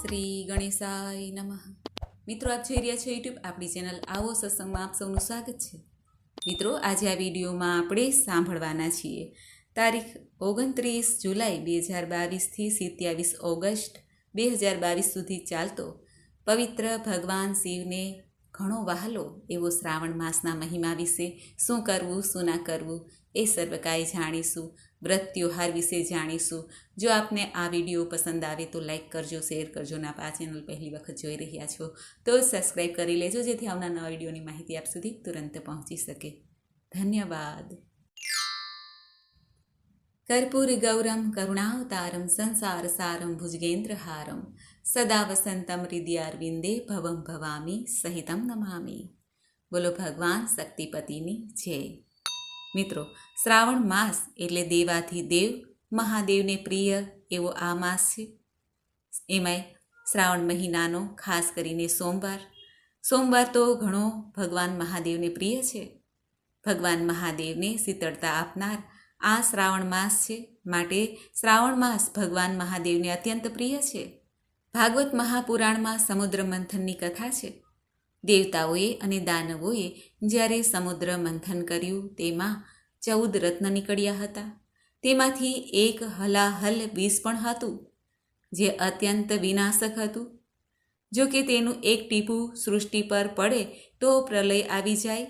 શ્રી ગણેશાય નમઃ. મિત્રો, આપ જોઈ રહ્યા છો યુટ્યુબ આપણી ચેનલ આવો સત્સંગમાં આપ સૌનું સ્વાગત છે. મિત્રો, આજે આ વિડીયોમાં આપણે સાંભળવાના છીએ. તારીખ ઓગણત્રીસ જુલાઈ બે હજાર બાવીસથી સિત્યાવીસ ઓગસ્ટ બે હજાર બાવીસ સુધી ચાલતો પવિત્ર ભગવાન શિવને ઘણો વહાલો એવો શ્રાવણ માસના મહિમા વિશે શું કરવું, શું ના કરવું એ સર્વ કાંઈ જાણીશું. વ્રત ત્યોહાર વિશે જાણીશું. જો આપને આ વીડિયો પસંદ આવે તો લાઈક કરજો, શેર કરજો અને આપ આ ચેનલ પહેલી વખત જોઈ રહ્યા છો તો સબસ્ક્રાઈબ કરી લેજો જેથી આવનાર નવા વિડીયોની માહિતી આપ સુધી તુરંત પહોંચી શકે. ધન્યવાદ. કર્પૂર ગૌરમ કરુણાવતારમ સંસાર સારમ ભુજગેન્દ્રહારમ સદા વસંતમ હૃદયારવિંદે ભવમ ભવામી સહિતમ નમામી. બોલો ભગવાન શક્તિપતિની જય. મિત્રો, શ્રાવણ માસ એટલે દેવાથી દેવ, મહાદેવને પ્રિય એવો આ માસ છે. એમાંય શ્રાવણ મહિનાનો ખાસ કરીને સોમવાર. સોમવાર તો ઘણો ભગવાન મહાદેવને પ્રિય છે. ભગવાન મહાદેવને શીતળતા આપનાર આ શ્રાવણ માસ છે. માટે શ્રાવણ માસ ભગવાન મહાદેવને અત્યંત પ્રિય છે. ભાગવત મહાપુરાણમાં સમુદ્ર મંથનની કથા છે. દેવતાઓએ અને દાનવોએ જ્યારે સમુદ્ર મંથન કર્યું, તેમાં ચૌદ રત્ન નીકળ્યા હતા. તેમાંથી એક હલાહલ વિષ પણ હતું, જે અત્યંત વિનાશક હતું. જો કે તેનું એક ટીપું સૃષ્ટિ પર પડે તો પ્રલય આવી જાય.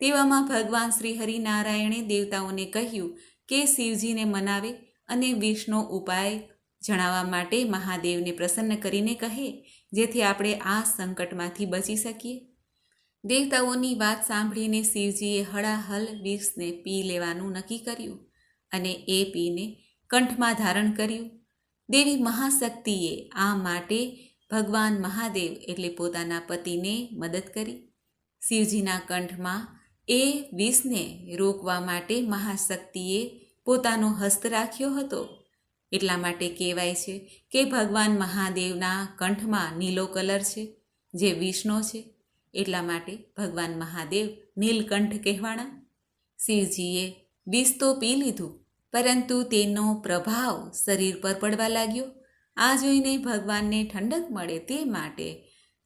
તેવામાં ભગવાન શ્રી હરિનારાયણે દેવતાઓને કહ્યું કે શિવજીને મનાવે અને વિષનો ઉપાય જણાવવા માટે મહાદેવને પ્રસન્ન કરીને કહે જેથી આપણે આ સંકટમાંથી બચી શકીએ. દેવતાઓની વાત સાંભળીને શિવજીએ હળાહલ વિષને પી લેવાનું નક્કી કર્યું અને એ પીને કંઠમાં ધારણ કર્યું. દેવી મહાશક્તિએ આ માટે ભગવાન મહાદેવ એટલે પોતાના પતિને મદદ કરી. શિવજીના કંઠમાં એ વિષને રોકવા માટે મહાશક્તિએ પોતાનો હસ્ત રાખ્યો હતો. એટલા માટે કહેવાય છે કે ભગવાન મહાદેવના કંઠમાં નીલો કલર છે, જે વિષ્ણુ છે. એટલા માટે ભગવાન મહાદેવ નીલકંઠ કહેવાણા શિવજીએ વિષ તો પી લીધું, પરંતુ તેનો પ્રભાવ શરીર પર પડવા લાગ્યો. આ જોઈને ભગવાનને ઠંડક મળે તે માટે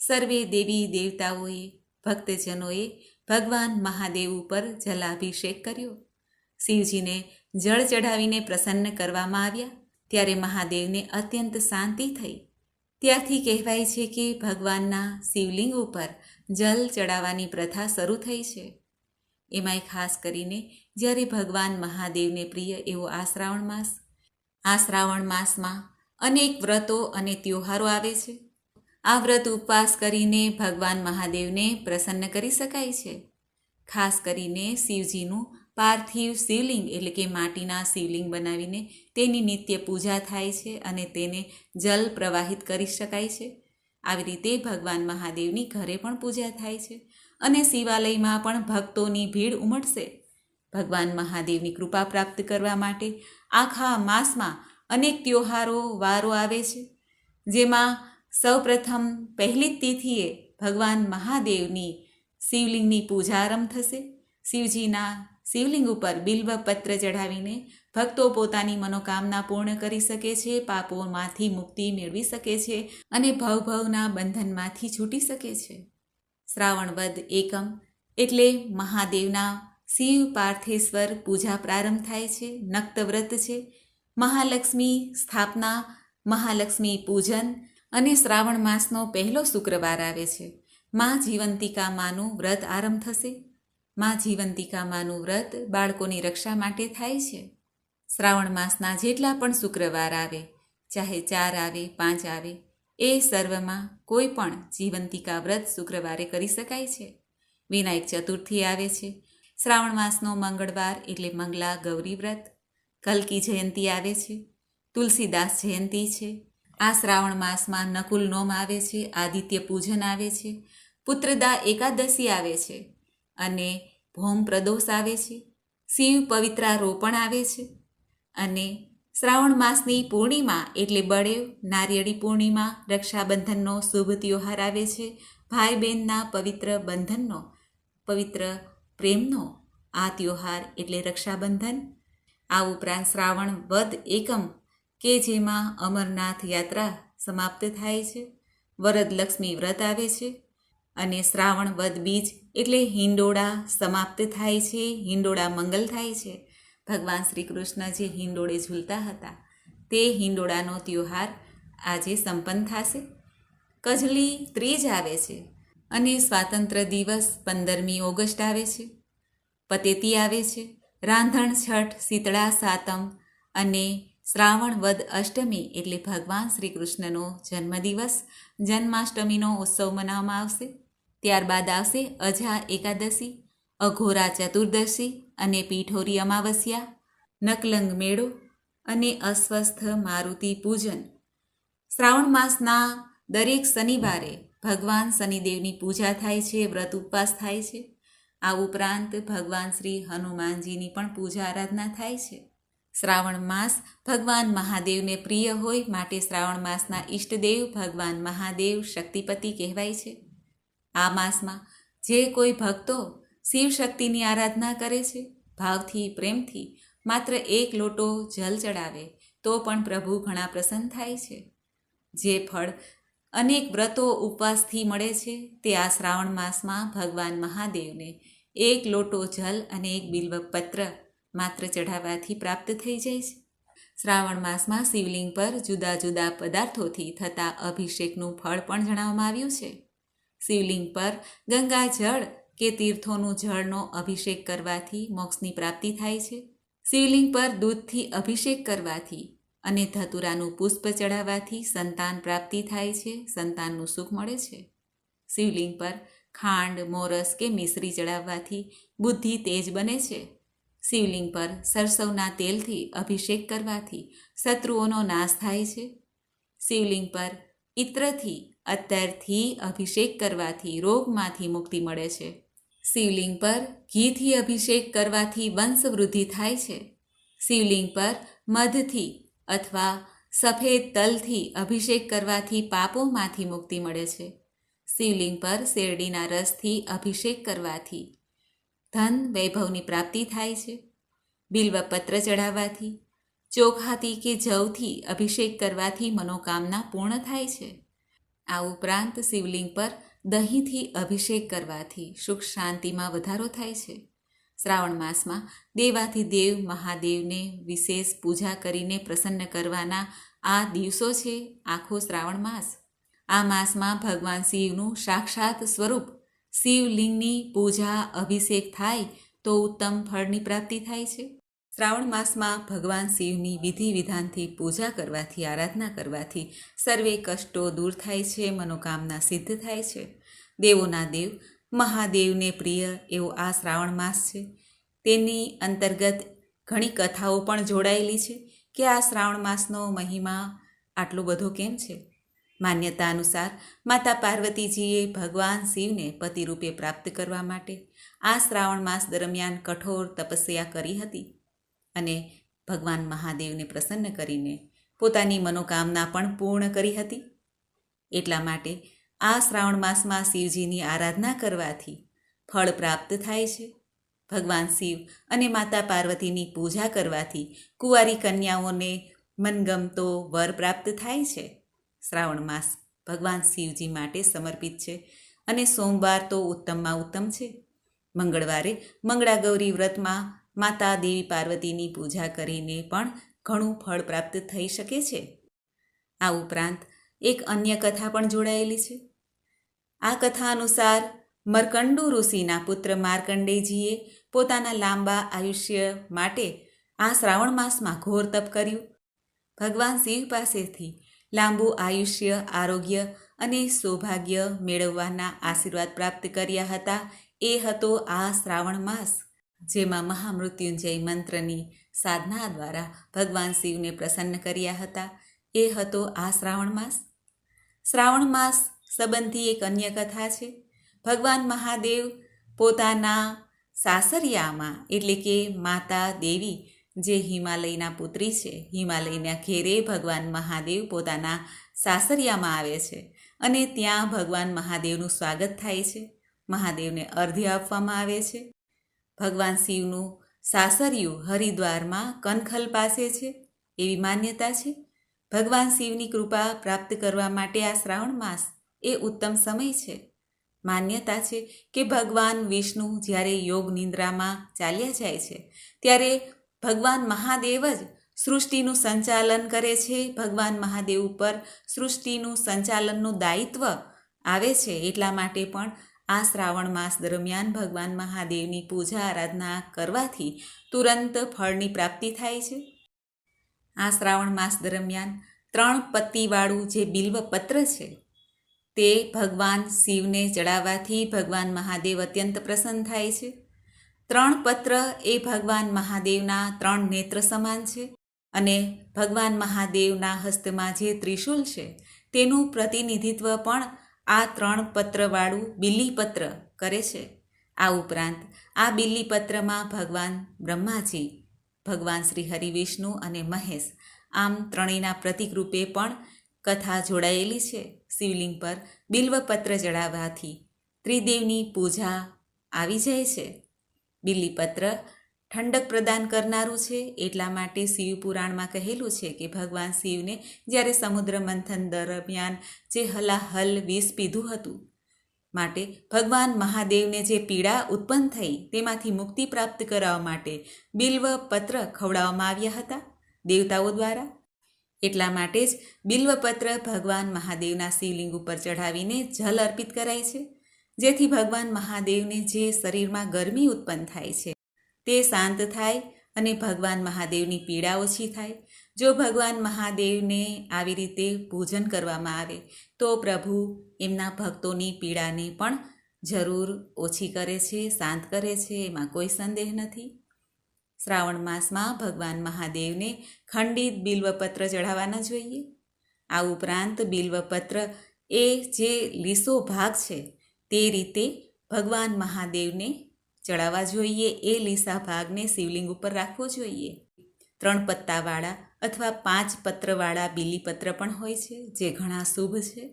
સર્વે દેવી દેવતાઓએ, ભક્તજનોએ ભગવાન મહાદેવ ઉપર જલાભિષેક કર્યો. શિવજીને જળ ચઢાવીને પ્રસન્ન કરવામાં આવ્યા. ત્યારે મહાદેવને અત્યંત શાંતિ થઈ. ત્યારથી કહેવાય છે કે ભગવાનના શિવલિંગ ઉપર જલ ચડાવવાની પ્રથા શરૂ થઈ છે. એમાંય ખાસ કરીને જ્યારે ભગવાન મહાદેવને પ્રિય એવો આ શ્રાવણ માસ, આ શ્રાવણ માસમાં અનેક વ્રતો અને ત્યોહારો આવે છે. આ વ્રત ઉપવાસ કરીને ભગવાન મહાદેવને પ્રસન્ન કરી શકાય છે. ખાસ કરીને શિવજીનું પાર્થિવ શિવલિંગ એટલે કે માટીના શિવલિંગ બનાવીને તેની નિત્ય પૂજા થાય છે અને તેને જલ પ્રવાહિત કરી શકાય છે. આવી રીતે ભગવાન મહાદેવની ઘરે પણ પૂજા થાય છે અને શિવાલયમાં પણ ભક્તોની ભીડ ઉમટશે. ભગવાન મહાદેવની કૃપા પ્રાપ્ત કરવા માટે આખા માસમાં અનેક ત્યોહારો, વારો આવે છે. જેમાં સૌપ્રથમ પહેલી તિથિએ ભગવાન મહાદેવની શિવલિંગની પૂજા આરંભ થશે. શિવજીના શિવલિંગ ઉપર બિલ્વ પત્ર ચઢાવીને ભક્તો પોતાની મનોકામના પૂર્ણ કરી શકે છે, પાપોમાંથી મુક્તિ મેળવી શકે છે અને ભવભવના બંધનમાંથી છૂટી શકે છે. શ્રાવણ વદ એકમ એટલે મહાદેવના શિવ પાર્થેશ્વર પૂજા પ્રારંભ થાય છે, નક્તવ્રત છે. મહાલક્ષ્મી સ્થાપના, મહાલક્ષ્મી પૂજન અને શ્રાવણ માસનો પહેલો શુક્રવાર આવે છે. મા જીવંતિકા માનું વ્રત આરંભ થશે. મા જીવંતિકામાનું વ્રત બાળકોની રક્ષા માટે થાય છે. શ્રાવણ માસના જેટલા પણ શુક્રવાર આવે, ચાહે ચાર આવે, પાંચ આવે, એ સર્વમાં કોઈ પણ જીવંતિકા વ્રત શુક્રવારે કરી શકાય છે. વિનાયક ચતુર્થી આવે છે. શ્રાવણ માસનો મંગળવાર એટલે મંગલા ગૌરી વ્રત. કલ્કી જયંતી આવે છે. તુલસીદાસ જયંતી છે. આ શ્રાવણ માસમાં નકુલ નોમ આવે છે. આદિત્ય પૂજન આવે છે. પુત્રદા એકાદશી આવે છે. અને ભૌમ પ્રદોષ આવે છે, શિવ પવિત્રા રોપણ આવે છે અને શ્રાવણ માસની પૂર્ણિમા એટલે બળેવ, નારિયેળી પૂર્ણિમા, રક્ષાબંધનનો શુભ ત્યોહાર આવે છે ભાઈ બહેનના પવિત્ર બંધનનો, પવિત્ર પ્રેમનો આ ત્યોહાર એટલે રક્ષાબંધન. આ ઉપરાંત શ્રાવણ વદ એકમ કે જેમાં અમરનાથ યાત્રા સમાપ્ત થાય છે વરદલક્ષ્મી વ્રત આવે છે અને શ્રાવણ વદ બીજ એટલે હિંડોળા સમાપ્ત થાય છે, હિંડોળા મંગલ થાય છે. ભગવાન શ્રી કૃષ્ણ જે હિંડોળે ઝૂલતા હતા, તે હિંડોળાનો ત્યોહાર આજે સંપન્ન થશે. કજલી ત્રીજ આવે છે અને સ્વાતંત્ર્ય દિવસ પંદરમી ઓગસ્ટ આવે છે. પતેતી આવે છે, રાંધણ છઠ, શીતળા સાતમ અને શ્રાવણ વદ અષ્ટમી એટલે ભગવાન શ્રી કૃષ્ણનો જન્મદિવસ. જન્માષ્ટમીનો ઉત્સવ મનાવવામાં આવશે. ત્યારબાદ આવશે અજા એકાદશી, અઘોરા ચતુર્દશી અને પીઠોરી અમાવસ્યા, નકલંગ મેળો અને અસ્વસ્થ મારુતિ પૂજન. શ્રાવણ માસના દરેક શનિવારે ભગવાન શનિદેવની પૂજા થાય છે, વ્રત ઉપવાસ થાય છે. આ ઉપરાંત ભગવાન શ્રી હનુમાનજીની પણ પૂજા આરાધના થાય છે. શ્રાવણ માસ ભગવાન મહાદેવને પ્રિય હોય માટે શ્રાવણ માસના ઈષ્ટદેવ ભગવાન મહાદેવ શક્તિપતિ કહેવાય છે. આ માસમાં જે કોઈ ભક્તો શિવ શક્તિની આરાધના કરે છે, ભાવથી, પ્રેમથી માત્ર એક લોટો જલ ચડાવે, તો પણ પ્રભુ ઘણા પ્રસન્ન થાય છે. જે ફળ અનેક વ્રતો ઉપવાસથી મળે છે, તે આ શ્રાવણ માસમાં ભગવાન મહાદેવને એક લોટો જલ અને એક બિલ્વપત્ર માત્ર ચઢાવવાથી પ્રાપ્ત થઈ જાય છે. શ્રાવણ માસમાં શિવલિંગ પર જુદા જુદા પદાર્થોથી થતા અભિષેકનું ફળ પણ જણાવવામાં આવ્યું છે. શિવલિંગ પર ગંગા જળ કે તીર્થોનું જળનો અભિષેક કરવાથી મોક્ષની પ્રાપ્તિ થાય છે. શિવલિંગ પર દૂધથી અભિષેક કરવાથી અને ધતુરાનું પુષ્પ ચડાવવાથી સંતાન પ્રાપ્તિ થાય છે, સંતાનનું સુખ મળે છે. શિવલિંગ પર ખાંડ, મોરસ કે મિશ્રી ચડાવવાથી બુદ્ધિ તેજ બને છે. શિવલિંગ પર સરસવના તેલથી અભિષેક કરવાથી શત્રુઓનો નાશ થાય છે. શિવલિંગ પર ઇત્રથી અત્તરથી અભિષેક કરવાથી રોગમાંથી મુક્તિ મળે છે. શિવલિંગ પર ઘીથી અભિષેક કરવાથી વંશવૃદ્ધિ થાય છે. શિવલિંગ પર મધથી અથવા સફેદ તલથી અભિષેક કરવાથી પાપોમાંથી મુક્તિ મળે છે. શિવલિંગ પર શેરડીના રસથી અભિષેક કરવાથી ધન વૈભવની પ્રાપ્તિ થાય છે. બિલ્વપત્ર ચઢાવવાથી, ચોખાથી કે જવથી અભિષેક કરવાથી મનોકામના પૂર્ણ થાય છે. આ ઉપરાંત શિવલિંગ પર દહીંથી અભિષેક કરવાથી સુખ શાંતિમાં વધારો થાય છે. શ્રાવણ માસમાં દેવાથી દેવ મહાદેવને વિશેષ પૂજા કરીને પ્રસન્ન કરવાના આ દિવસો છે આખો શ્રાવણ માસ. આ માસમાં ભગવાન શિવનું સાક્ષાત સ્વરૂપ શિવલિંગની પૂજા અભિષેક થાય તો ઉત્તમ ફળની પ્રાપ્તિ થાય છે. શ્રાવણ માસમાં ભગવાન શિવની વિધિ વિધાનથી પૂજા કરવાથી, આરાધના કરવાથી સર્વે કષ્ટો દૂર થાય છે, મનોકામના સિદ્ધ થાય છે. દેવોના દેવ, મહાદેવને પ્રિય એવો આ શ્રાવણ માસ છે. તેની અંતર્ગત ઘણી કથાઓ પણ જોડાયેલી છે કે આ શ્રાવણ માસનો મહિમા આટલો બધો કેમ છે? માન્યતા અનુસાર માતા પાર્વતીજીએ ભગવાન શિવને પતિરૂપે પ્રાપ્ત કરવા માટે આ શ્રાવણ માસ દરમિયાન કઠોર તપસ્યા કરી હતી. અને ભગવાન મહાદેવને પ્રસન્ન કરીને પોતાની મનોકામના પણ પૂર્ણ કરી હતી. એટલા માટે આ શ્રાવણ માસમાં શિવજીની આરાધના કરવાથી ફળ પ્રાપ્ત થાય છે. ભગવાન શિવ અને માતા પાર્વતીની પૂજા કરવાથી કુંવારી કન્યાઓને મનગમતો વર પ્રાપ્ત થાય છે. શ્રાવણ માસ ભગવાન શિવજી માટે સમર્પિત છે અને સોમવાર તો ઉત્તમમાં ઉત્તમ છે. મંગળવારે મંગળાગૌરી વ્રતમાં માતા દેવી પાર્વતીની પૂજા કરીને પણ ઘણું ફળ પ્રાપ્ત થઈ શકે છે. આ ઉપરાંત એક અન્ય કથા પણ જોડાયેલી છે. આ કથા અનુસાર મરકંડુ ઋષિના પુત્ર માર્કંડેજીએ પોતાના લાંબા આયુષ્ય માટે આ શ્રાવણ માસમાં ઘોર તપ કર્યું. ભગવાન શિવ પાસેથી લાંબુ આયુષ્ય, આરોગ્ય અને સૌભાગ્ય મેળવવાના આશીર્વાદ પ્રાપ્ત કર્યા હતા. એ હતો આ શ્રાવણ માસ. જેમાં મહામૃત્યુંજય મંત્રની સાધના દ્વારા ભગવાન શિવને પ્રસન્ન કર્યા હતા. એ હતો આ શ્રાવણ માસ. શ્રાવણ માસ સંબંધી એક અન્ય કથા છે. ભગવાન મહાદેવ પોતાના સાસરિયામાં, એટલે કે માતા દેવી, જે હિમાલયના પુત્રી છે, હિમાલયના ઘેરે ભગવાન મહાદેવ પોતાના સાસરિયામાં આવે છે અને ત્યાં ભગવાન મહાદેવનું સ્વાગત થાય છે. મહાદેવને અર્ધ્ય આપવામાં આવે છે. ભગવાન શિવનું સાસરિયું હરિદ્વારમાં કનખલ પાસે છે એવી માન્યતા છે. ભગવાન શિવની કૃપા પ્રાપ્ત કરવા માટે આ શ્રાવણ માસ એ ઉત્તમ સમય છે. માન્યતા છે કે ભગવાન વિષ્ણુ જ્યારે યોગ નિંદ્રામાં ચાલ્યા જાય છે, ત્યારે ભગવાન મહાદેવ જ સૃષ્ટિનું સંચાલન કરે છે. ભગવાન મહાદેવ ઉપર સૃષ્ટિનું સંચાલનનું દાયિત્વ આવે છે એટલા માટે પણ આ શ્રાવણ માસ દરમિયાન ભગવાન મહાદેવની પૂજા આરાધના કરવાથી તુરંત ફળની પ્રાપ્તિ થાય છે. આ શ્રાવણ માસ દરમિયાન ત્રણ પત્તીવાળું જે બિલ્વપત્ર છે, તે ભગવાન શિવને ચડાવવાથી ભગવાન મહાદેવ અત્યંત પ્રસન્ન થાય છે. ત્રણ પત્ર એ ભગવાન મહાદેવના ત્રણ નેત્ર સમાન છે અને ભગવાન મહાદેવના હસ્તમાં જે ત્રિશુલ છે, તેનું પ્રતિનિધિત્વ પણ આ ત્રણ પત્રવાળું બિલ્લીપત્ર કરે છે. આ ઉપરાંત આ બિલ્લીપત્રમાં ભગવાન બ્રહ્માજી, ભગવાન શ્રી હરિવિષ્ણુ અને મહેશ આમ ત્રણેયના પ્રતિક રૂપે પણ કથા જોડાયેલી છે. શિવલિંગ પર બિલ્વપત્ર ચડાવવાથી ત્રિદેવની પૂજા આવી જાય છે. બિલ્લીપત્ર ઠંડક પ્રદાન કરનારું છે. એટલા માટે શિવ પુરાણમાં કહેલું છે કે ભગવાન શિવને જ્યારે સમુદ્ર મંથન દરમિયાન જે હલાહલ વિષ પીધું હતું માટે ભગવાન મહાદેવને જે પીડા ઉત્પન્ન થઈ તેમાંથી મુક્તિ પ્રાપ્ત કરાવવા માટે બિલ્વ પત્ર ખવડાવવામાં આવ્યા હતા દેવતાઓ દ્વારા. એટલા માટે જ બિલ્વપત્ર ભગવાન મહાદેવના શિવલિંગ ઉપર ચઢાવીને જલ અર્પિત કરાય છે. જેથી ભગવાન મહાદેવને જે શરીરમાં ગરમી ઉત્પન્ન થાય છે તે શાંત થાય અને ભગવાન મહાદેવની પીડા ઓછી થાય. જો ભગવાન મહાદેવને આવી રીતે પૂજન કરવામાં આવે, તો પ્રભુ એમના ભક્તોની પીડાને પણ જરૂર ઓછી કરે છે, શાંત કરે છે, એમાં કોઈ સંદેહ નથી. શ્રાવણ માસમાં ભગવાન મહાદેવને ખંડિત બિલ્વપત્ર ચઢાવવાના જોઈએ. આ ઉપરાંત બિલ્વપત્ર એ જે લીસો ભાગ છે, તે રીતે ભગવાન મહાદેવને ચડાવવા જોઈએ, એ લીસા ભાગને શિવલિંગ ઉપર રાખવો જોઈએ. ત્રણ પત્તાવાળા અથવા પાંચ પત્રવાળા બિલીપત્ર પણ હોય છે, જે ઘણા શુભ છે.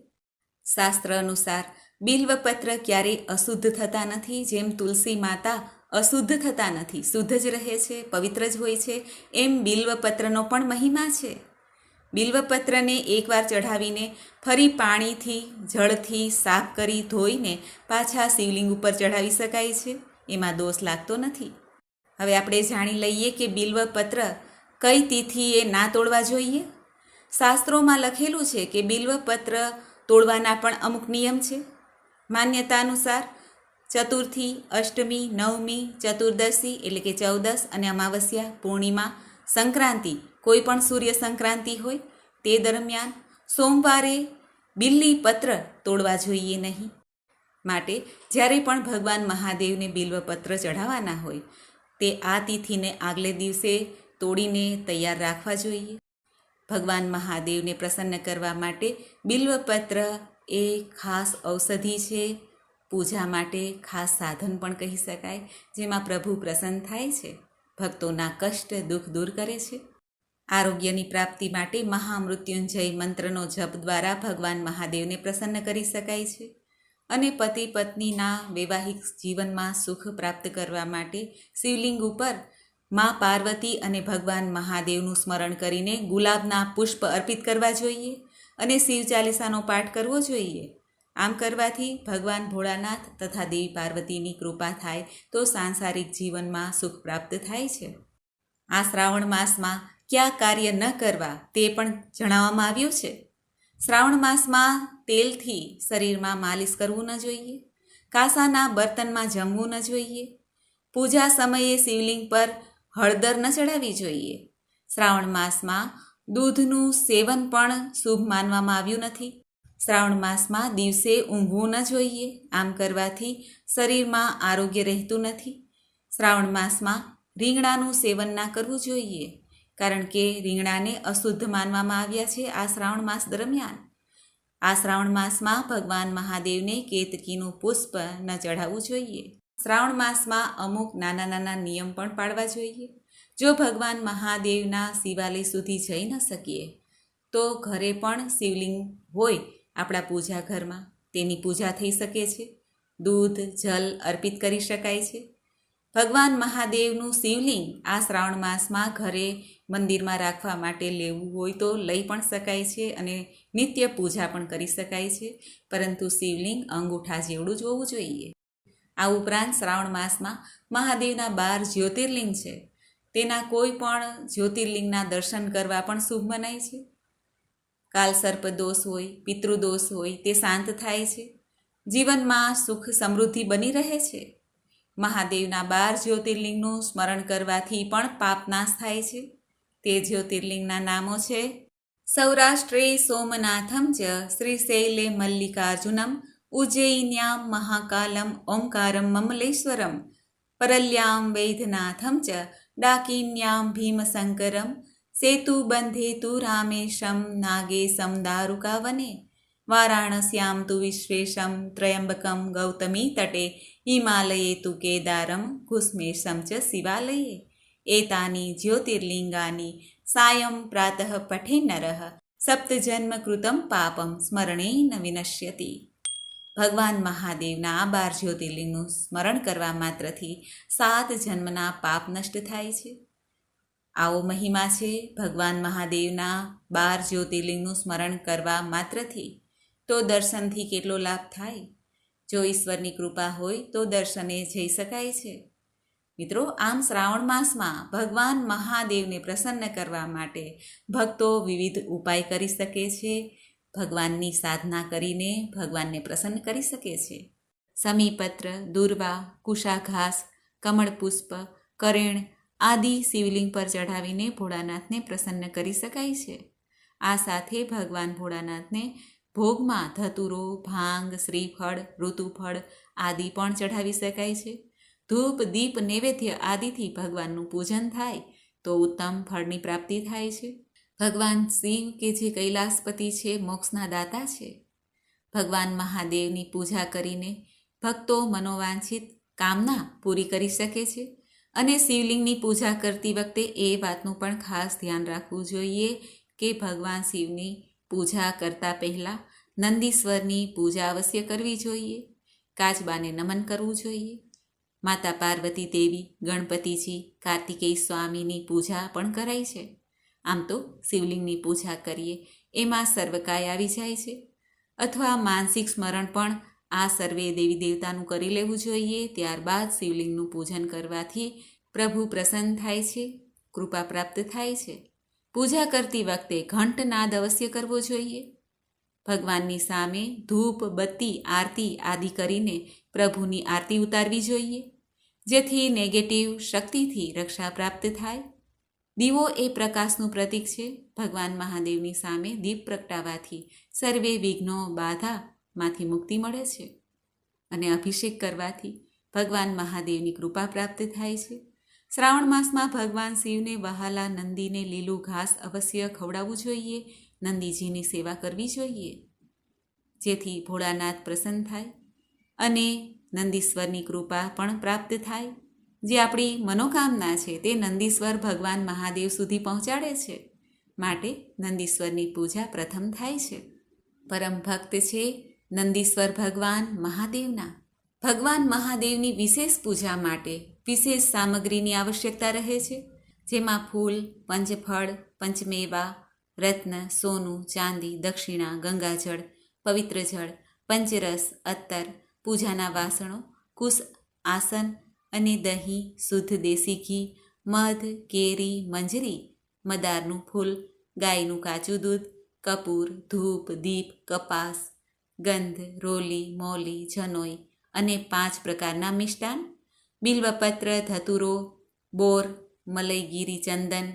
શાસ્ત્ર અનુસાર, બિલ્વપત્ર ક્યારેય અશુદ્ધ થતા નથી, જેમ તુલસી માતા અશુદ્ધ થતા નથી, શુદ્ધ જ રહે છે, પવિત્ર જ હોય છે, એમ બિલ્વપત્રનો પણ મહિમા છે. બિલ્વપત્રને એકવાર ચઢાવીને ફરી પાણીથી, જળથી સાફ કરી ધોઈને પાછા શિવલિંગ ઉપર ચઢાવી શકાય છે. એમાં દોષ લાગતો નથી. હવે આપણે જાણી લઈએ કે બિલ્વપત્ર કઈ તિથિએ ના તોડવા જોઈએ? શાસ્ત્રોમાં લખેલું છે કે બિલ્વપત્ર તોડવાના પણ અમુક નિયમ છે. માન્યતા અનુસાર ચતુર્થી, અષ્ટમી, નવમી, ચતુર્દશી એટલે કે ચૌદસ અને અમાવસ્યા, પૂર્ણિમા, સંક્રાંતિ, કોઈ પણ સૂર્ય સંક્રાંતિ હોય તે દરમિયાન સોમવારે બિલ્લી પત્ર તોડવા જોઈએ નહીં. માટે જ્યારે પણ ભગવાન મહાદેવને બિલ્વપત્ર ચઢાવવાના હોય, તે આ તિથિને આગલે દિવસે તોડીને તૈયાર રાખવા જોઈએ. ભગવાન મહાદેવને પ્રસન્ન કરવા માટે બિલ્વપત્ર એ ખાસ ઔષધિ છે. પૂજા માટે ખાસ સાધન પણ કહી શકાય, જેમાં પ્રભુ પ્રસન્ન થાય છે. ભક્તોના કષ્ટ, દુઃખ દૂર કરે છે. આરોગ્યની પ્રાપ્તિ માટે મહામૃત્યુંજય મંત્રનો જપ દ્વારા ભગવાન મહાદેવને પ્રસન્ન કરી શકાય છે. અને પતિ પત્નીના વૈવાહિક જીવનમાં સુખ પ્રાપ્ત કરવા માટે શિવલિંગ ઉપર મા પાર્વતી અને ભગવાન મહાદેવનું સ્મરણ કરીને ગુલાબના પુષ્પ અર્પિત કરવા જોઈએ અને શિવ ચાલીસાનો પાઠ કરવો જોઈએ. આમ કરવાથી ભગવાન ભોળાનાથ તથા દેવી પાર્વતીની કૃપા થાય તો સાંસારિક જીવનમાં સુખ પ્રાપ્ત થાય છે. આ શ્રાવણ માસમાં કયા કાર્ય ન કરવા તે પણ જણાવવામાં આવ્યું છે. શ્રાવણ માસમાં તેલથી શરીરમાં માલિશ કરવું ન જોઈએ, કાસાના બર્તનમાં જમવું ન જોઈએ, પૂજા સમયે શિવલિંગ પર હળદર ન ચડાવવી જોઈએ. શ્રાવણ માસમાં દૂધનું સેવન પણ શુભ માનવામાં આવ્યું નથી. શ્રાવણ માસમાં દિવસે ઊંઘવું ન જોઈએ, આમ કરવાથી શરીરમાં આરોગ્ય રહેતું નથી. શ્રાવણ માસમાં રીંગણાનું સેવન ના કરવું જોઈએ, કારણ કે રીંગણાને અશુદ્ધ માનવામાં આવ્યા છે આ શ્રાવણ માસ દરમિયાન. આ શ્રાવણ માસમાં ભગવાન મહાદેવને કેતકીનું પુષ્પ ન ચઢાવવું જોઈએ. શ્રાવણ માસમાં અમુક નાના નાના નિયમ પણ પાળવા જોઈએ. જો ભગવાન મહાદેવના શિવાલય સુધી જઈ ન શકીએ, તો ઘરે પણ શિવલિંગ હોય આપણા પૂજા ઘરમાં તેની પૂજા થઈ શકે છે. દૂધ, જલ અર્પિત કરી શકાય છે. ભગવાન મહાદેવનું શિવલિંગ આ શ્રાવણ માસમાં ઘરે મંદિરમાં રાખવા માટે લેવું હોય તો લઈ પણ શકાય છે અને નિત્ય પૂજા પણ કરી શકાય છે. પરંતુ શિવલિંગ અંગૂઠા જેવડું જ હોવું જોઈએ. આ ઉપરાંત શ્રાવણ માસમાં મહાદેવના બાર જ્યોતિર્લિંગ છે. તેના કોઈ પણ જ્યોતિર્લિંગના દર્શન કરવા પણ શુભ મનાય છે. કાલ સર્પદોષ હોય પિતૃદોષ હોય તે શાંત થાય છે. જીવનમાં સુખ સમૃદ્ધિ બની રહે છે. મહાદેવના બાર જ્યોતિર્લિંગનું સ્મરણ કરવાથી પણ પાપ નાશ થાય છે. તે જ્યોતિર્લિંગના નામો છે, સૌરાષ્ટ્રે સોમનાથમ ચ શ્રીશૈલે મલ્લિકાર્જુનમ, ઉજ્જૈન્યામ મહાકાલમ, ઓમકારમ મમલેશ્વરમ, પરલ્યામ વૈદ્યનાથમ ચ ડાકિન્યામ ભીમશંકરમ સેતુબંધે તુ રામેશમ, નાગેશમ દારુકાવને, વારાણસ્યામ તુ વિશ્વેશમ, ત્રયંબકમ ગૌતમી તટે હિમાલયે તુ કેદારમ કુસ્મેશમ ચ શિવાલયે. એતાની જ્યોતિર્લિંગાની સાયં પ્રાતઃ પઠે નરઃ. સપ્તજન્મકૃતમ પાપમ ન વિનશ્યતિ. ભગવાન મહાદેવના આ બાર જ્યોતિર્લિંગનું સ્મરણ કરવા માત્રથી સાત જન્મના પાપ નષ્ટ થાય છે. આવો મહિમા છે ભગવાન મહાદેવના બાર જ્યોતિર્લિંગનું સ્મરણ કરવા માત્રથી. તો દર્શનથી કેટલો લાભ થાય? જો ઈશ્વરની કૃપા હોય તો દર્શને જઈ શકાય છે. મિત્રો, આમ શ્રાવણ માસમાં ભગવાન મહાદેવને પ્રસન્ન કરવા માટે ભક્તો વિવિધ ઉપાય કરી શકે છે. ભગવાનની સાધના કરીને ભગવાનને પ્રસન્ન કરી શકે છે. સમીપત્ર, દુર્વા, કુશાઘાસ કમળ પુષ્પ કરેણ આદિ શિવલિંગ પર ચઢાવીને ભોળાનાથને પ્રસન્ન કરી શકાય છે. આ સાથે ભગવાન ભોળાનાથને ભોગમાં ધતુરો, ભાંગ, શ્રીફળ, ઋતુફળ આદિ પણ ચઢાવી શકાય છે. ધૂપ, દીપ, નૈવેદ્ય આદિથી ભગવાનનું પૂજન થાય તો ઉત્તમ ફળની પ્રાપ્તિ થાય છે. ભગવાન શિવ કે જે કૈલાસપતિ છે, મોક્ષના દાતા છે. ભગવાન મહાદેવની પૂજા કરીને ભક્તો મનોવાંછિત કામના પૂરી કરી શકે છે અને શિવલિંગની પૂજા કરતી વખતે એ વાતનું પણ ખાસ ધ્યાન રાખવું જોઈએ કે ભગવાન શિવની પૂજા કરતાં પહેલાં નંદીશ્વરની પૂજા અવશ્ય કરવી જોઈએ. કાચબાને નમન કરવું જોઈએ. માતા પાર્વતી દેવી, ગણપતિજી, કાર્તિકેય સ્વામીની પૂજા પણ કરાય છે. આમ તો શિવલિંગની પૂજા કરીએ એમાં સર્વકાય આવી જાય છે. અથવા માનસિક સ્મરણ પણ આ સર્વે દેવી દેવતાનું કરી લેવું જોઈએ, ત્યારબાદ શિવલિંગનું પૂજન કરવાથી પ્રભુ પ્રસન્ન થાય છે, કૃપા પ્રાપ્ત થાય છે. પૂજા કરતી વખતે ઘંટનાદ અવશ્ય કરવો જોઈએ. ભગવાનની સામે ધૂપ, બત્તી, આરતી આદિ કરીને પ્રભુની આરતી ઉતારવી જોઈએ, જેથી નેગેટિવ શક્તિથી રક્ષા પ્રાપ્ત થાય. દીવો એ પ્રકાશનું પ્રતીક છે. ભગવાન મહાદેવની સામે દીપ પ્રગટાવાથી સર્વે વિઘ્નો બાધામાંથી મુક્તિ મળે છે અને અભિષેક કરવાથી ભગવાન મહાદેવની કૃપા પ્રાપ્ત થાય છે. શ્રાવણ માસમાં ભગવાન શિવને વહાલા નંદીને લીલું ઘાસ અવશ્ય ખવડાવવું જોઈએ. નંદીજીની સેવા કરવી જોઈએ. જેથી ભોળાનાથ પ્રસન્ન થાય અને નંદીશ્વરની કૃપા પણ પ્રાપ્ત થાય. જે આપણી મનોકામના છે તે નંદીશ્વર ભગવાન મહાદેવ સુધી પહોંચાડે છે. માટે નંદીશ્વરની પૂજા પ્રથમ થાય છે. પરમ ભક્ત છે નંદીશ્વર ભગવાન મહાદેવના. ભગવાન મહાદેવની વિશેષ પૂજા માટે વિશેષ સામગ્રીની આવશ્યકતા રહે છે, જેમાં ફૂલ, પંચફળ, પંચમેવા, રત્ન, સોનું, ચાંદી, દક્ષિણા, ગંગાજળ, પવિત્ર જળ, પંચરસ અત્તર પૂજાના વાસણો, કુશ આસન અને દહીં, શુદ્ધ દેશી ઘી, મધ, કેરી, મંજરી, મદારનું ફૂલ, ગાયનું કાચું દૂધ, કપૂર, ધૂપ, દીપ, કપાસ, ગંધ, રોલી, મોલી, જનોઈ અને પાંચ પ્રકારના મિષ્ટાન બિલ્વપત્ર, ધતુરો, બોર, મલયગીરી ચંદન,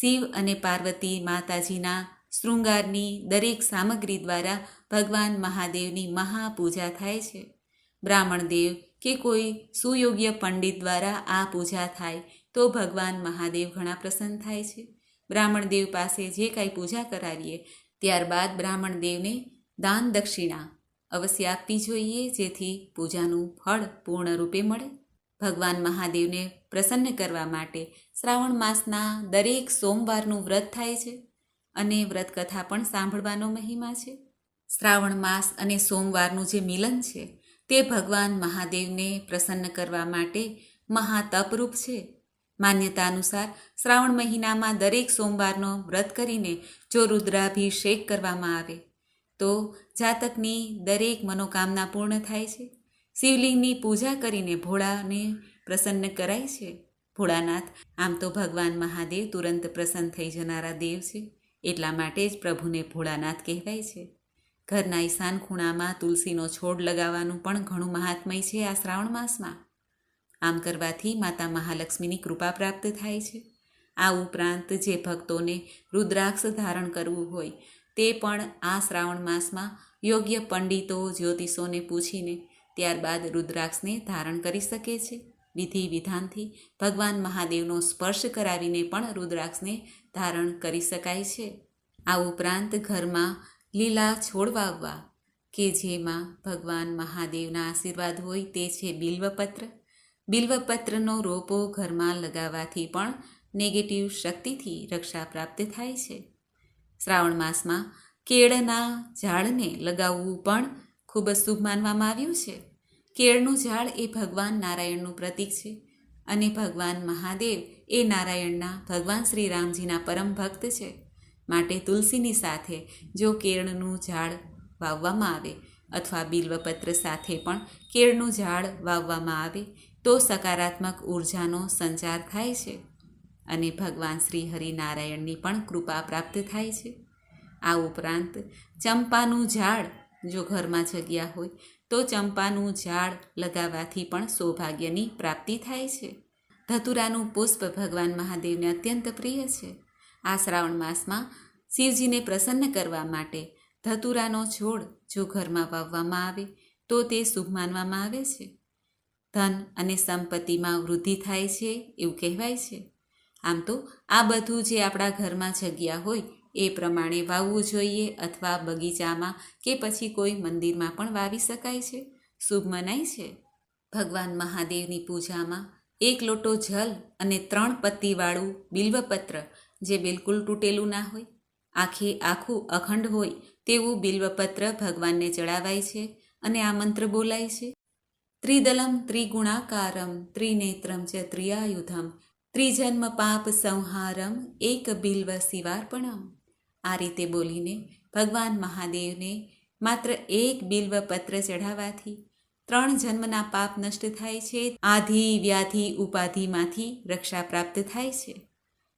શિવ અને પાર્વતી માતાજીના શૃંગારની દરેક સામગ્રી દ્વારા ભગવાન મહાદેવની મહાપૂજા થાય છે. બ્રાહ્મણ દેવ કે કોઈ સુયોગ્ય પંડિત દ્વારા આ પૂજા થાય તો ભગવાન મહાદેવ ઘણા પ્રસન્ન થાય છે. બ્રાહ્મણ દેવ પાસે જે કાંઈ પૂજા કરાવીએ, ત્યારબાદ બ્રાહ્મણ દેવને દાન દક્ષિણા અવશ્ય આપવી જોઈએ જેથી પૂજાનું ફળ પૂર્ણ રૂપે મળે. ભગવાન મહાદેવને પ્રસન્ન કરવા માટે શ્રાવણ માસના દરેક સોમવારનું વ્રત થાય છે અને વ્રત કથા પણ સાંભળવાનો મહિમા છે. શ્રાવણ માસ અને સોમવારનું જે મિલન છે તે ભગવાન મહાદેવને પ્રસન્ન કરવા માટે મહાતપરૂપ છે. માન્યતા અનુસાર શ્રાવણ મહિનામાં દરેક સોમવારનો વ્રત કરીને જો રુદ્રાભિષેક કરવામાં આવે તો જાતકની દરેક મનોકામના પૂર્ણ થાય છે. શિવલિંગની પૂજા કરીને ભોળાને પ્રસન્ન કરાય છે. ભોળાનાથ, આમ તો ભગવાન મહાદેવ તુરંત પ્રસન્ન થઈ જનારા દેવ છે. એટલા માટે જ પ્રભુને ભોળાનાથ કહેવાય છે. ઘરના ઈશાન ખૂણામાં તુલસીનો છોડ લગાવવાનું પણ ઘણું મહાત્મય છે આ શ્રાવણ માસમાં. આમ કરવાથી માતા મહાલક્ષ્મીની કૃપા પ્રાપ્ત થાય છે. આ ઉપરાંત જે ભક્તોને રુદ્રાક્ષ ધારણ કરવું હોય, તે પણ આ શ્રાવણ માસમાં યોગ્ય પંડિતો, જ્યોતિષોને પૂછીને ત્યારબાદ રુદ્રાક્ષને ધારણ કરી શકે છે. વિધિ વિધાનથી ભગવાન મહાદેવનો સ્પર્શ કરાવીને પણ રુદ્રાક્ષને ધારણ કરી શકાય છે. આ ઉપરાંત ઘરમાં લીલા છોડ વાવવા, કે જેમાં ભગવાન મહાદેવના આશીર્વાદ હોય તે છે બિલ્વપત્ર. બિલ્વપત્રનો રોપો ઘરમાં લગાવવાથી પણ નેગેટિવ શક્તિથી રક્ષા પ્રાપ્ત થાય છે. શ્રાવણ માસમાં કેળના ઝાડને લગાવવું પણ ખૂબ જ શુભ માનવામાં આવ્યું છે. કેળનું ઝાડ એ ભગવાન નારાયણનું પ્રતીક છે અને ભગવાન મહાદેવ એ નારાયણના ભગવાન શ્રી રામજીના પરમ ભક્ત છે. માટે તુલસીની સાથે જો કેળનું ઝાડ વાવવામાં આવે અથવા બિલ્વપત્ર સાથે પણ કેળનું ઝાડ વાવવામાં આવે તો સકારાત્મક ઉર્જાનો સંચાર થાય છે અને ભગવાન શ્રી હરિનારાયણની પણ કૃપા પ્રાપ્ત થાય છે. આ ઉપરાંત ચંપાનું ઝાડ જો ઘરમાં જગ્યા હોય, તો ચંપાનું ઝાડ લગાવવાથી પણ સૌભાગ્યની પ્રાપ્તિ થાય છે. ધતુરાનું પુષ્પ ભગવાન મહાદેવને અત્યંત પ્રિય છે. આ શ્રાવણ માસમાં શિવજીને પ્રસન્ન કરવા માટે ધતુરાનો છોડ જો ઘરમાં વાવવામાં આવે, તો તે શુભ માનવામાં આવે છે. ધન અને સંપત્તિમાં વૃદ્ધિ થાય છે એવું કહેવાય છે. આમ તો આ બધું જે આપણા ઘરમાં જગ્યા હોય એ પ્રમાણે વાવવું જોઈએ અથવા બગીચામાં કે પછી કોઈ મંદિરમાં પણ વાવી શકાય છે. શુભ મનાય છે. ભગવાન મહાદેવની પૂજામાં એક લોટો જલ અને ત્રણ પત્તીવાળું બિલ્વપત્ર જે બિલકુલ તૂટેલું ના હોય, આખે આખું અખંડ હોય તેવું બિલ્વપત્ર ભગવાનને ચડાવાય છે અને આ મંત્ર બોલાય છે. ત્રિદલમ ત્રિગુણાકારમ ત્રિનેત્રમ ચ ત્રિયાયુધમ ત્રિજન્મ પાપ સંહારમ એક બિલ્વ શિવાર્પણમ. આ રીતે બોલીને ભગવાન મહાદેવને માત્ર એક બિલ્વ પત્ર ચઢાવવાથી ત્રણ જન્મના પાપ નષ્ટ થાય છે, આધિ, વ્યાધિ, ઉપાધિમાંથી રક્ષા પ્રાપ્ત થાય છે.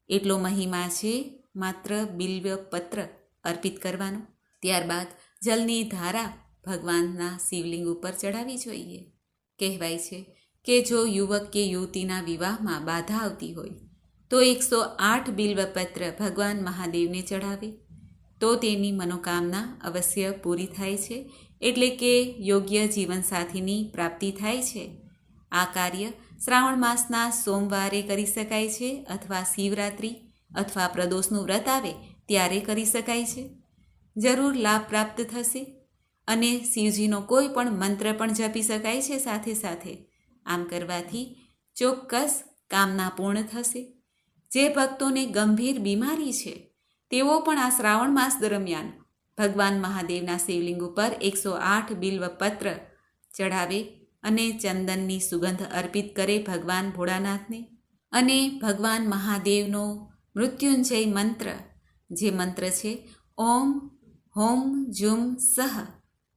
એટલો મહિમા છે માત્ર બિલ્વ પત્ર અર્પિત કરવાનો. ત્યારબાદ જલની ધારા ભગવાનના શિવલિંગ ઉપર ચઢાવી જોઈએ. કહેવાય છે કે જો યુવક કે યુવતીના વિવાહમાં બાધા આવતી હોય તો એકસો આઠ બિલ્વપત્ર ભગવાન મહાદેવને ચઢાવે. તો તેની મનોકામના અવશ્ય પૂરી થાય છે, એટલે કે યોગ્ય જીવનસાથીની પ્રાપ્તિ થાય છે. આ કાર્ય શ્રાવણ માસના સોમવારે કરી શકાય છે અથવા શિવરાત્રિ અથવા પ્રદોષનું વ્રત આવે ત્યારે કરી શકાય છે. જરૂર લાભ પ્રાપ્ત થશે અને શિવજીનો કોઈ પણ મંત્ર પણ જપી શકાય છે સાથે સાથે. આમ કરવાથી ચોક્કસ કામના પૂર્ણ થશે. જે ભક્તોને ગંભીર બીમારી છે, તેઓ પણ આ શ્રાવણ માસ દરમિયાન ભગવાન મહાદેવના શિવલિંગ ઉપર એકસો આઠ બિલ્વપત્ર ચઢાવે અને ચંદનની સુગંધ અર્પિત કરે ભગવાન ભોળાનાથને અને ભગવાન મહાદેવનો મૃત્યુંજય મંત્ર, જે મંત્ર છે, ઓમ, હોમ, જુમ, સહ,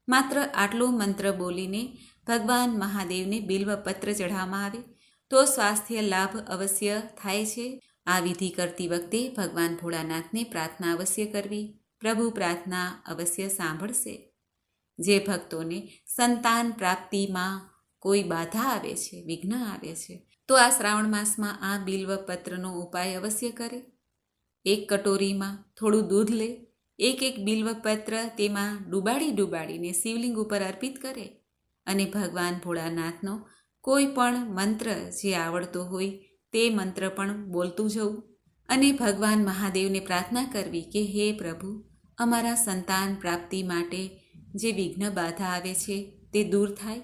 માત્ર આટલો મંત્ર બોલીને ભગવાન મહાદેવને બિલ્વપત્ર ચઢાવવામાં આવે. તો સ્વાસ્થ્ય લાભ અવશ્ય થાય છે. આ વિધિ કરતી વખતે ભગવાન ભોળાનાથને પ્રાર્થના અવશ્ય કરવી, પ્રભુ પ્રાર્થના અવશ્ય સાંભળશે. જે ભક્તોને સંતાન પ્રાપ્તિમાં કોઈ બાધા આવે છે, વિઘ્ન આવે છે, તો આ શ્રાવણ માસમાં આ બિલ્વપત્રનો ઉપાય અવશ્ય કરે. એક કટોરીમાં થોડું દૂધ લે, એક એક બિલ્વપત્ર તેમાં ડૂબાડી ડૂબાડીને શિવલિંગ ઉપર અર્પિત કરે અને ભગવાન ભોળાનાથનો કોઈ પણ મંત્ર જે આવડતો હોય તે મંત્ર પણ બોલતું જવું અને ભગવાન મહાદેવને પ્રાર્થના કરવી કે, હે પ્રભુ, અમારા સંતાન પ્રાપ્તિ માટે જે વિઘ્ન બાધા આવે છે તે દૂર થાય.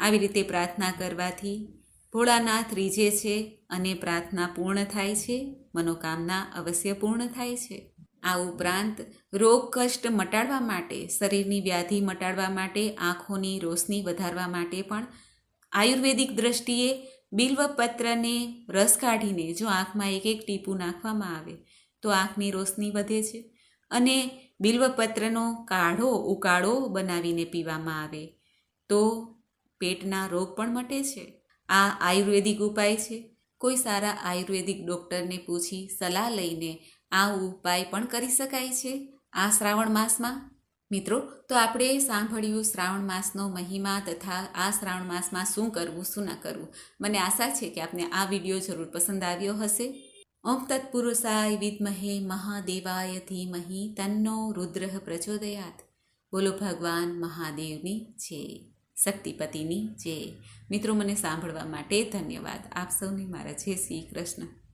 આવી રીતે પ્રાર્થના કરવાથી ભોળાનાથ રીઝે છે અને પ્રાર્થના પૂર્ણ થાય છે, મનોકામના અવશ્ય પૂર્ણ થાય છે. આ ઉપરાંત રોગ કષ્ટ મટાડવા માટે, શરીરની વ્યાધિ મટાડવા માટે, આંખોની રોશની વધારવા માટે પણ આયુર્વેદિક દ્રષ્ટિએ બિલ્વપત્રને રસ કાઢીને જો આંખમાં એક એક ટીપું નાખવામાં આવે, તો આંખની રોશની વધે છે. અને બિલ્વપત્રનો કાઢો, ઉકાળો બનાવીને પીવામાં આવે, તો પેટના રોગ પણ મટે છે. આ આયુર્વેદિક ઉપાય છે. કોઈ સારા આયુર્વેદિક ડૉક્ટરને પૂછી સલાહ લઈને આ ઉપાય પણ કરી શકાય છે. આ શ્રાવણ માસમાં મિત્રો, તો આપણે સાંભળ્યું શ્રાવણ માસનો મહિમા તથા આ શ્રાવણ માસમાં શું કરવું, શું ના કરવું? મને આશા છે કે આપને આ વીડિયો જરૂર પસંદ આવ્યો હશે. ઓમ તત્પુરુષાય વિદ્મહે મહાદેવાય ધીમહી તન્નો રુદ્ર પ્રચોદયાત. બોલો ભગવાન મહાદેવની જય, શક્તિપતિની જય. મિત્રો, મને સાંભળવા માટે ધન્યવાદ. આપ સૌને મારા જય શ્રી કૃષ્ણ.